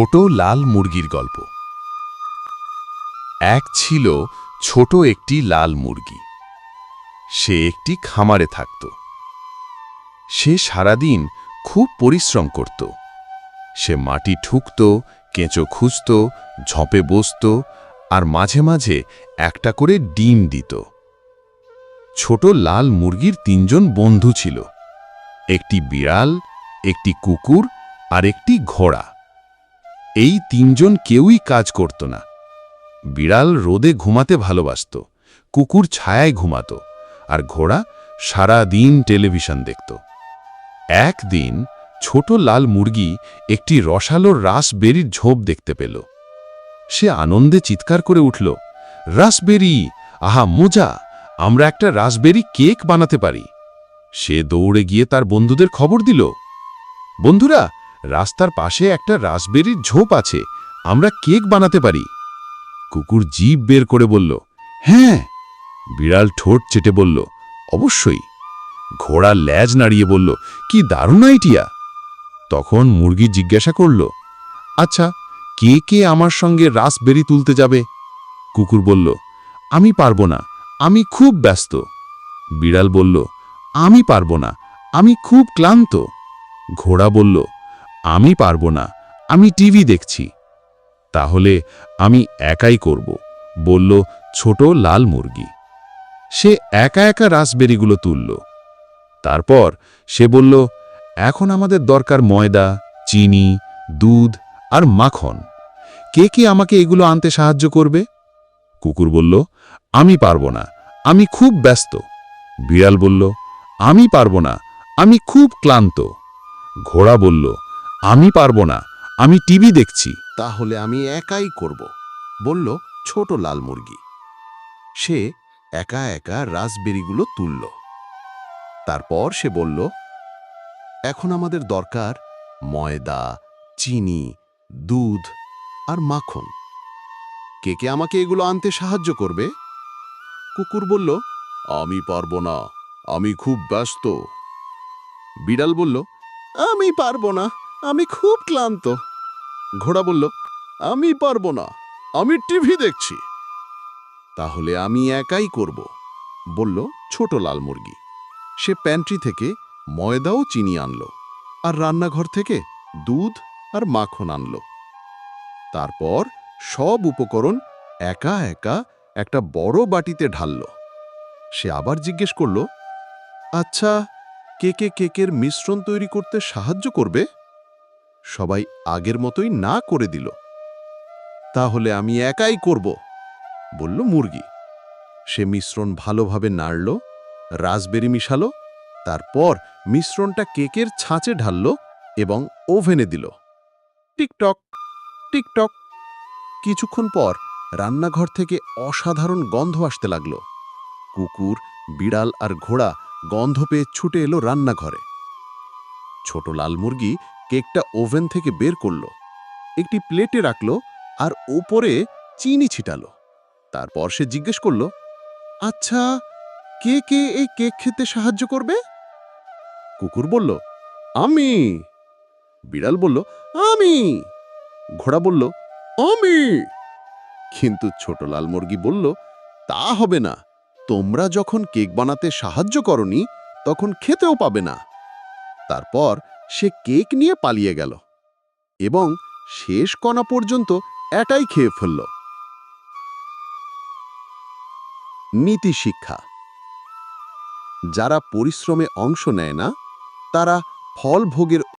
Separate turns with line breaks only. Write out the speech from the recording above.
ছোট লাল মুরগির গল্প। এক ছিল ছোট একটি লাল মুরগি। সে একটি খামারে থাকত। সে সারাদিন খুব পরিশ্রম করত। সে মাটি ঠুকত, কেঁচো খুঁজত, ঝপে বসত আর মাঝে মাঝে একটা করে ডিম দিত। ছোট লাল মুরগির তিনজন বন্ধু ছিল। একটি বিড়াল, একটি কুকুর আর একটি ঘোড়া। এই তিনজন কেউই কাজ করত না। বিড়াল রোদে ঘুমাতে ভালোবাসত, কুকুর ছায়ায় ঘুমাত, আর ঘোড়া সারা দিন টেলিভিশন দেখত। একদিন ছোট লাল মুরগি একটি রসালোর রাসবেরির ঝোপ দেখতে পেল। সে আনন্দে চিৎকার করে উঠল, রাসবেরি, আহা মোজা, আমরা একটা রাসবেরি কেক বানাতে পারি। সে দৌড়ে গিয়ে তার বন্ধুদের খবর দিল, বন্ধুরা রাস্তার পাশে একটা রাসবেরির ঝোপ আছে। আমরা কেক বানাতে পারি। কুকুর জিভ বের করে বলল হ্যাঁ। বিড়াল ঠোঁট চেটে বলল, অবশ্যই। ঘোড়া ল্যাজ নাড়িয়ে বলল, কি দারুণ আইটিয়া তখন মুরগি জিজ্ঞাসা করল আচ্ছা কে কে আমার সঙ্গে রাসবেরি তুলতে যাবে? কুকুর বলল, আমি পারব না, আমি খুব ব্যস্ত। বিড়াল বলল, আমি পারব না, আমি খুব ক্লান্ত। ঘোড়া বলল আমি পারব না, আমি টিভি দেখছি। তাহলে আমি একাই করব, বলল ছোট লাল মুরগি। সে একা একা রাসবেরিগুলো তুলল। তারপর সে বলল, এখন আমাদের দরকার ময়দা, চিনি, দুধ আর মাখন। কে কে আমাকে এগুলো আনতে সাহায্য করবে? কুকুর বলল, আমি পারব না, আমি খুব ব্যস্ত। বিড়াল বলল, আমি পারব না, আমি খুব ক্লান্ত। ঘোড়া বলল আমি পারব না, আমি টিভি দেখছি।
তাহলে আমি একাই করব, বলল ছোট লাল মুরগি। সে একা একা রাসবেরিগুলো তুলল। তারপর সে বলল, এখন আমাদের দরকার ময়দা, চিনি, দুধ আর মাখন। কে কে আমাকে এগুলো আনতে সাহায্য করবে? কুকুর বলল, আমি পারব না, আমি খুব ব্যস্ত। বিড়াল বলল, আমি পারব না আমি খুব ক্লান্ত। ঘোড়া বলল, আমি পারব না, আমি টিভি দেখছি। তাহলে আমি একাই করব। বলল ছোট লাল মুরগি। সে প্যান্ট্রি থেকে ময়দা ও চিনি আনলো আর রান্নাঘর থেকে দুধ আর মাখন আনলো। তারপর সব উপকরণ একা একা একটা বড় বাটিতে ঢালল। সে আবার জিজ্ঞেস করল আচ্ছা কে কে কেকের মিশ্রণ তৈরি করতে সাহায্য করবে? সবাই আগের মতোই না করে দিল। তাহলে আমি একাই করব বলল মুরগি। সে মিশ্রণ ভালোভাবে নাড়ল, রাসবেরি মিশালো, তারপর মিশ্রণটা কেকের ছাঁচে ঢালল এবং ওভেনে দিল। Tick tock tick tock. কিছুক্ষণ পর রান্নাঘর থেকে অসাধারণ গন্ধ আসতে লাগল। কুকুর, বিড়াল আর ঘোড়া গন্ধ পেয়ে ছুটে এলো রান্নাঘরে। ছোট লাল মুরগি কেকটা ওভেন থেকে বের করল। একটি প্লেটে রাখল আর ওপরে চিনি ছিটালো। তারপর সে জিজ্ঞেস করল আচ্ছা কে কে এই কেক খেতে সাহায্য করবে? কুকুর বলল, আমি। বিড়াল বলল, আমি। ঘোড়া বলল, আমি। কিন্তু ছোট লাল মুরগি বলল, তা হবে না। তোমরা যখন কেক বানাতে সাহায্য করনি, তখন খেতেও পাবে না। তারপর সে কেক নিয়ে পালিয়ে গেল এবং শেষ কণা পর্যন্ত এটাই খেয়ে ফেলল। নীতি শিক্ষা। যারা পরিশ্রমে অংশ নেয় না, তারা ফল ভোগের